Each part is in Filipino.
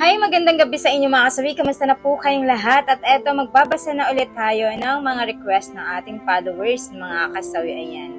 Hi, magandang gabi sa inyo mga kasawi. Kamusta na po kayong lahat? At eto, magbabasa na ulit tayo ng mga request ng ating followers, mga kasawi. Ayan.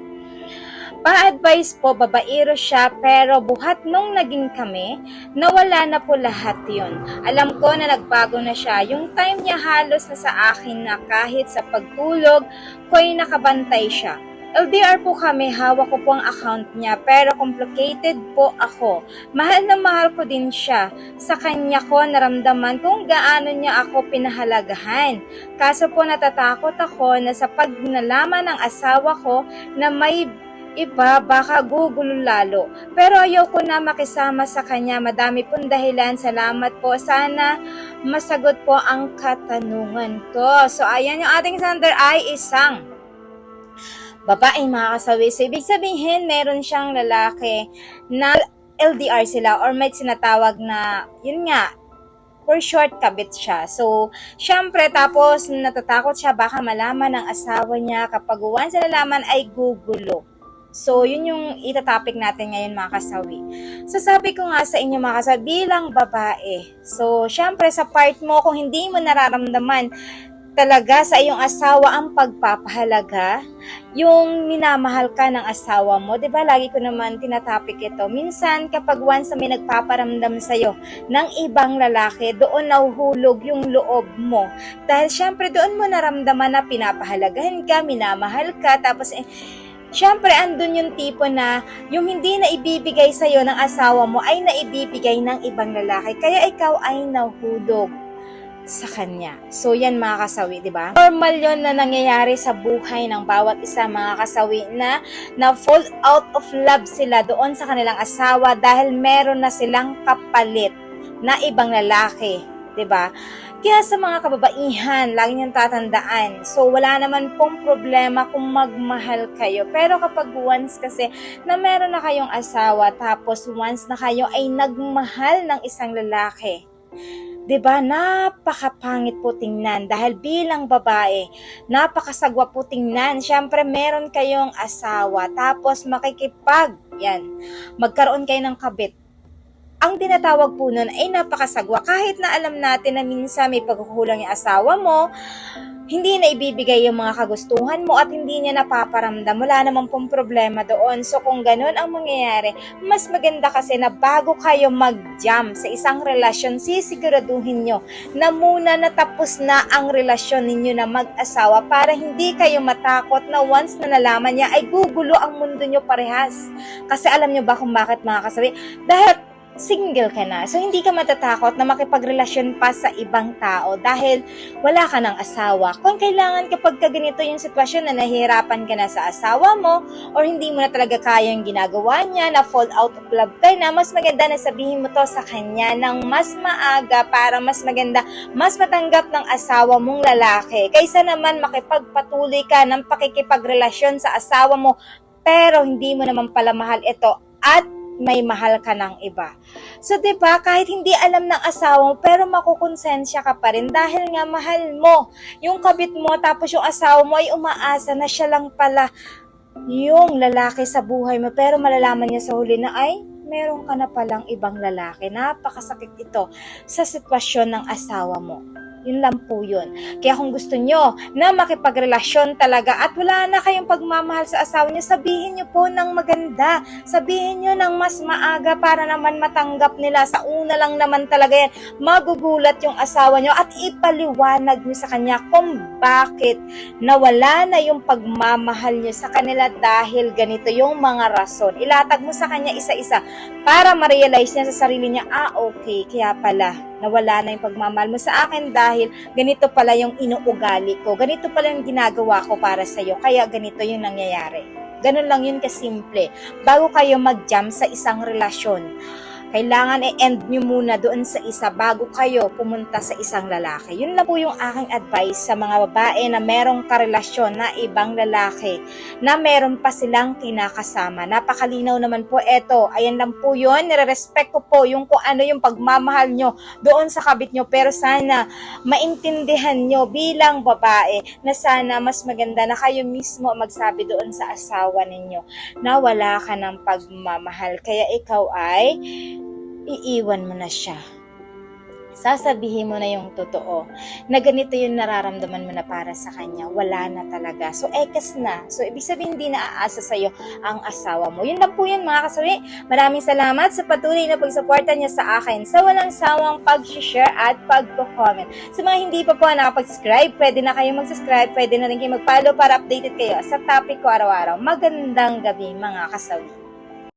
Pa-advise po, babaero siya, pero buhat nung naging kami, nawala na po lahat yon. Alam ko na nagbago na siya. Yung time niya halos na sa akin na kahit sa pagtulog, ko'y nakabantay siya. LDR po kami, hawak ko po ang account niya, pero complicated po ako. Mahal na mahal ko din siya. Sa kanya ko naramdaman kung gaano niya ako pinahalagahan. Kaso po natatakot ako na sa pag nalaman ng asawa ko na may iba, baka gugulo lalo. Pero ayoko na makisama sa kanya. Madami pong dahilan. Salamat po. Sana masagot po ang katanungan ko. So, ayan yung ating Sander ay isang babaeng mga kasawi. So, ibig sabihin, meron siyang lalaki na LDR sila or may sinatawag na, yun nga, for short, kabit siya. So, syempre, tapos natatakot siya baka malaman ng asawa niya kapag once na nalaman ay gugulo. So, yun yung itatopic natin ngayon mga kasawi. So, sabi ko nga sa inyo mga kasawi, bilang babae. So, syempre, sa part mo, kung hindi mo nararamdaman talaga sa iyong asawa ang pagpapahalaga, yung minamahal ka ng asawa mo, 'di ba? Lagi ko naman tinatapik ito. Minsan kapag once may nagpaparamdam sa iyo ng ibang lalaki, doon nahuhulog yung loob mo. Dahil syempre doon mo naramdaman na pinapahalagahan ka, minamahal ka, tapos eh, Siyempre, andun yung tipo na yung hindi na ibibigay sa'yo ng asawa mo ay naibibigay ng ibang lalaki. Kaya ikaw ay nahulog sa kanya. So, yan mga kasawi, di ba? Normal yon na nangyayari sa buhay ng bawat isa mga kasawi na na fall out of love sila doon sa kanilang asawa dahil meron na silang kapalit na ibang lalaki. 'di ba? Kaya sa mga kababaihan, lagi niyong tatandaan. So, wala naman pong problema kung magmahal kayo. Pero kapag once kasi na meron na kayong asawa, tapos once na kayo ay nagmahal ng isang lalaki, 'di ba? Napakapangit po tingnan dahil bilang babae, napakasagwa po tingnan. Syempre meron kayong asawa tapos makikipag, yan. Magkaroon kayo ng kabit. Ang tinatawag po nun ay napakasagwa. Kahit na alam natin na minsan may pagkukulang yung asawa mo, hindi na ibibigay yung mga kagustuhan mo at hindi niya napaparamdam. Wala namang pong problema doon. So kung ganun ang mangyayari, mas maganda kasi na bago kayo mag-jam sa isang relasyon, sisiguraduhin nyo na muna natapos na ang relasyon ninyo na mag-asawa para hindi kayo matakot na once na nalaman niya ay gugulo ang mundo nyo parehas. Kasi alam nyo ba kung bakit mga kasabi? Dahil single ka na. So, hindi ka matatakot na makipagrelasyon pa sa ibang tao dahil wala ka ng asawa. Kung kailangan kapag ka ganito yung sitwasyon na nahihirapan ka na sa asawa mo or hindi mo na talaga kaya yung ginagawa niya, na fall out of love ka na, mas maganda na sabihin mo to sa kanya ng mas maaga para mas maganda, mas matanggap ng asawa mong lalaki. Kaysa naman makipagpatuloy ka ng pakikipagrelasyon sa asawa mo pero hindi mo naman pala mahal ito at may mahal ka ng iba. So, 'di ba, kahit hindi alam ng asawa mo, pero makukonsensya ka pa rin dahil nga mahal mo yung kabit mo tapos yung asawa mo ay umaasa na siya lang pala yung lalaki sa buhay mo pero malalaman niya sa huli na ay meron ka na palang ibang lalaki. Napakasakit ito sa sitwasyon ng asawa mo. Yun lang po yun. Kaya kung gusto nyo na makipagrelasyon talaga at wala na kayong pagmamahal sa asawa nyo, sabihin nyo po ng maganda. Sabihin nyo ng mas maaga para naman matanggap nila. Sa una lang naman talaga yan, magugulat yung asawa nyo at ipaliwanag nyo sa kanya kung bakit nawala na yung pagmamahal nyo sa kanila dahil ganito yung mga rason. Ilatag mo sa kanya isa-isa para ma-realize niya sa sarili niya, ah okay, kaya pala nawala na yung pagmamahal mo sa akin dahil ganito pala yung inuugali ko, ganito pala yung ginagawa ko para sa'yo, kaya ganito yung nangyayari. Ganun lang yun kasimple. Bago kayo mag-jump sa isang relasyon, kailangan i-end nyo muna doon sa isa bago kayo pumunta sa isang lalaki. Yun lang po yung aking advice sa mga babae na merong karelasyon na ibang lalaki, na meron pa silang kinakasama. Napakalinaw naman po eto. Ayan lang po yun. Nire-respect ko po yung kung ano yung pagmamahal nyo doon sa kabit nyo. Pero sana maintindihan nyo bilang babae na sana mas maganda na kayo mismo magsabi doon sa asawa ninyo na wala ka ng pagmamahal. Kaya ikaw ay iiwan mo na siya. sasabihin mo na yung totoo na ganito yung nararamdaman mo na para sa kanya, wala na talaga. So, ekas na. So, ibig sabihin, hindi na aasa sa'yo ang asawa mo. Yun lang po yun, mga kasawi. Maraming salamat sa patuloy na pagsuporta niya sa akin sa walang sawang pag-share at pag-comment. Sa mga hindi pa po nakapag-subscribe, pwede na kayo mag-subscribe, pwede na rin kayo mag-follow para updated kayo sa topic ko araw-araw. Magandang gabi, mga kasawi.